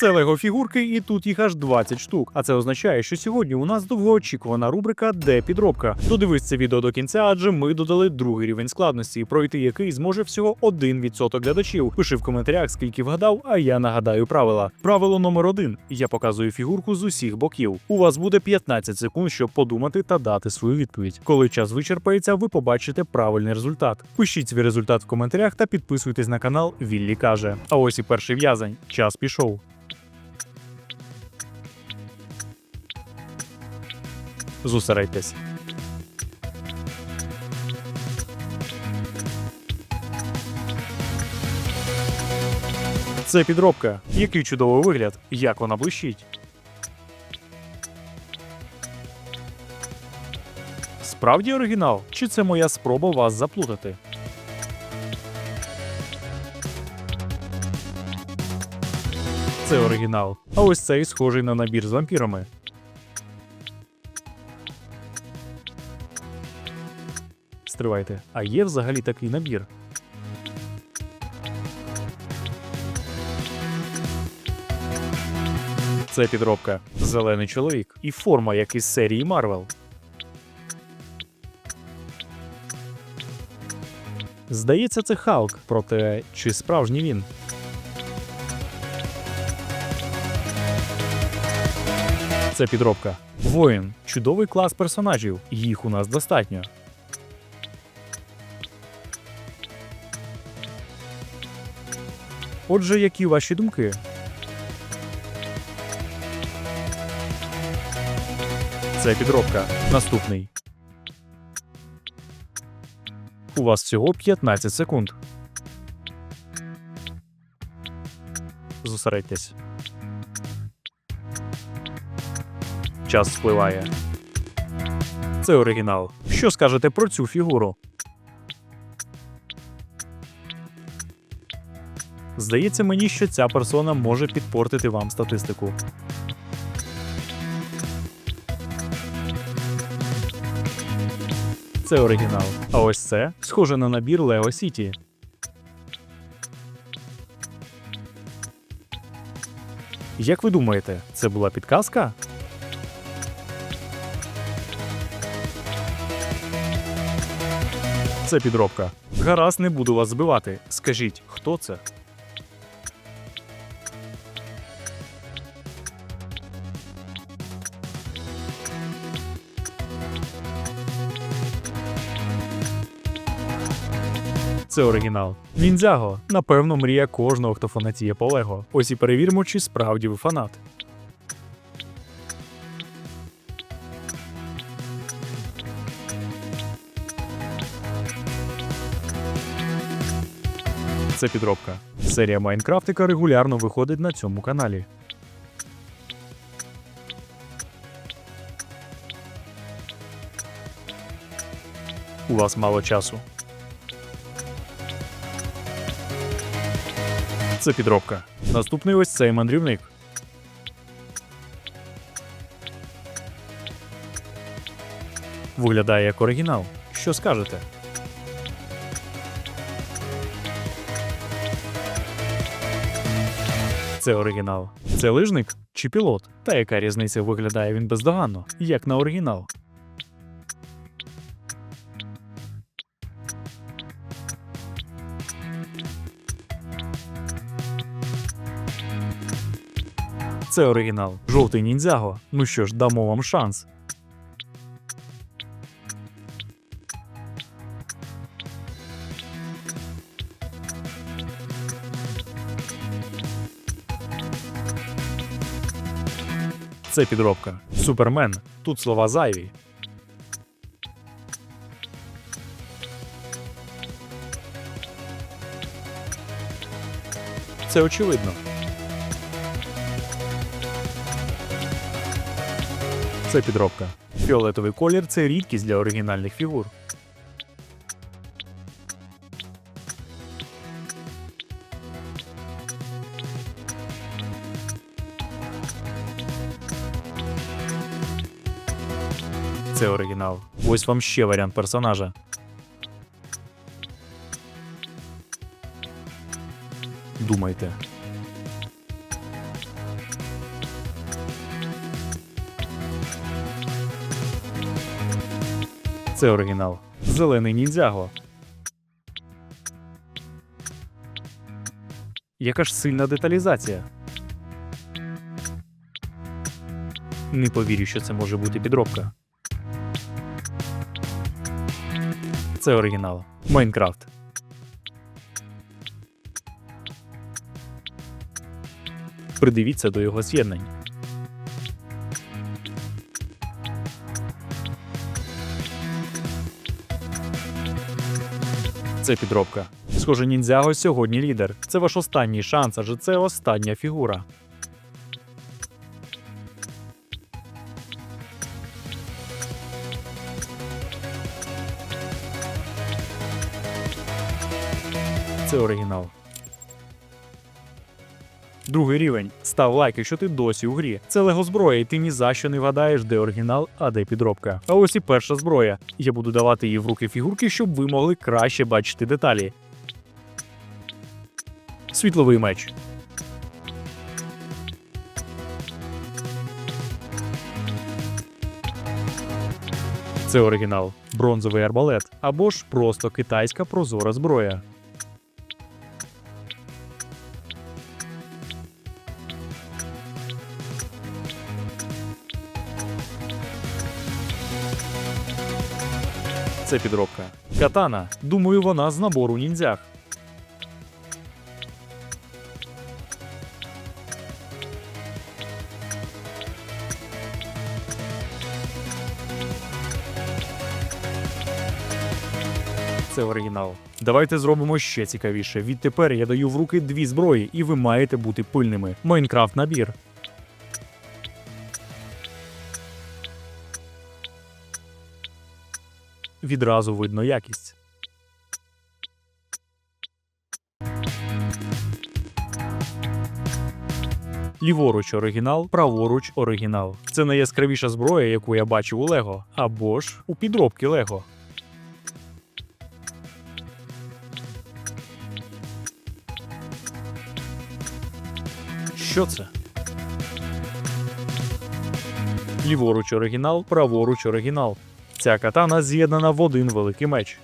Це лего фігурки, і тут їх аж 20 штук. А це означає, що сьогодні у нас довгоочікувана рубрика Де підробка. Додивись це відео до кінця, адже ми додали другий рівень складності, пройти який зможе всього 1% глядачів. Пиши в коментарях, скільки вгадав, а я нагадаю правила. Правило номер один: я показую фігурку з усіх боків. У вас буде 15 секунд, щоб подумати та дати свою відповідь. Коли час вичерпається, ви побачите правильний результат. Пишіть свій результат в коментарях та підписуйтесь на канал Віллі каже. А ось і перший в'язень. Час пішов. Зосередьтесь. Це підробка. Який чудовий вигляд, як вона блищить. Справді оригінал? Чи це моя спроба вас заплутати? Це оригінал. А ось цей схожий на набір з вампірами. Стривайте, а є взагалі такий набір? Це підробка. Зелений чоловік і форма, як із серії Марвел. Здається, це Халк, проте чи справжній він? Це підробка. Воїн чудовий клас персонажів. Їх у нас достатньо. Отже, які ваші думки? Це підробка. Наступний. У вас всього 15 секунд. Зосередьтесь. Час спливає. Це оригінал. Що скажете про цю фігуру? Здається мені, що ця персона може підпортити вам статистику. Це оригінал. А ось це схоже на набір Lego City. Як ви думаєте, це була підказка? Це підробка. Гаразд, не буду вас збивати. Скажіть, хто це? Це оригінал. Ніндзяго, напевно, мрія кожного, хто фанатіє по Лего. Ось і перевіримо, чи справді ви фанат. Це підробка. Серія Майнкрафтика регулярно виходить на цьому каналі. У вас мало часу. Це підробка. Наступний ось цей мандрівник. Виглядає як оригінал. Що скажете? Це оригінал. Це лижник чи пілот? Та яка різниця виглядає він бездоганно, як на оригінал. Це оригінал. Жовтий ніндзяго. Ну що ж, дамо вам шанс. Це підробка. Супермен. Тут слова зайві. Це очевидно. Це підробка. Фіолетовий колір це рідкість для оригінальних фігур. Це оригінал. Ось вам ще варіант персонажа. Думайте. Це оригінал. Зелений ніндзяго. Яка ж сильна деталізація? Не повірю, що це може бути підробка. Це оригінал. Майнкрафт. Придивіться до його з'єднань. Це підробка. Схоже, ніндзяго сьогодні лідер. Це ваш останній шанс, адже це остання фігура. Це оригінал. Другий рівень. Став лайк, якщо ти досі у грі. Це лего зброя, і ти ні за що не вгадаєш, де оригінал, а де підробка. А ось і перша зброя. Я буду давати її в руки фігурки, щоб ви могли краще бачити деталі. Світловий меч. Це оригінал. Бронзовий арбалет або ж просто китайська прозора зброя. Це підробка. Катана. Думаю, вона з набору ніндзях. Це оригінал. Давайте зробимо ще цікавіше. Відтепер я даю в руки дві зброї, і ви маєте бути пильними. Майнкрафт набір. Відразу видно якість. Ліворуч оригінал, праворуч оригінал. Це найяскравіша зброя, яку я бачив у Лего, або ж у підробки Лего. Що це? Ліворуч оригінал, праворуч оригінал. Ця катана з'єднана в один великий меч.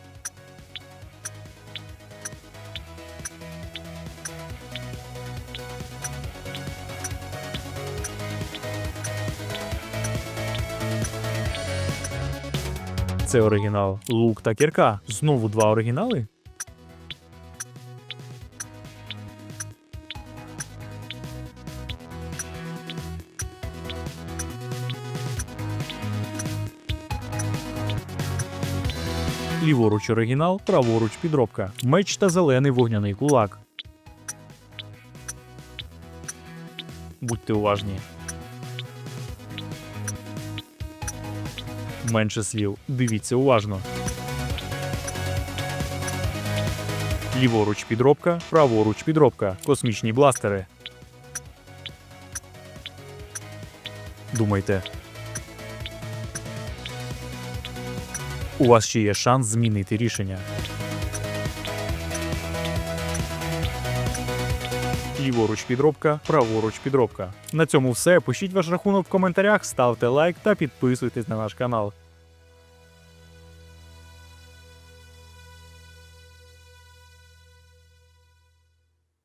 Це оригінал. Лук та кірка. Знову два оригінали. Ліворуч оригінал, праворуч підробка. Меч та зелений вогняний кулак. Будьте уважні. Менше слів. Дивіться уважно. Ліворуч підробка, праворуч підробка. Космічні бластери. Думайте. У вас ще є шанс змінити рішення. Ліворуч підробка, праворуч підробка. На цьому все. Пишіть ваш рахунок в коментарях, ставте лайк та підписуйтесь на наш канал.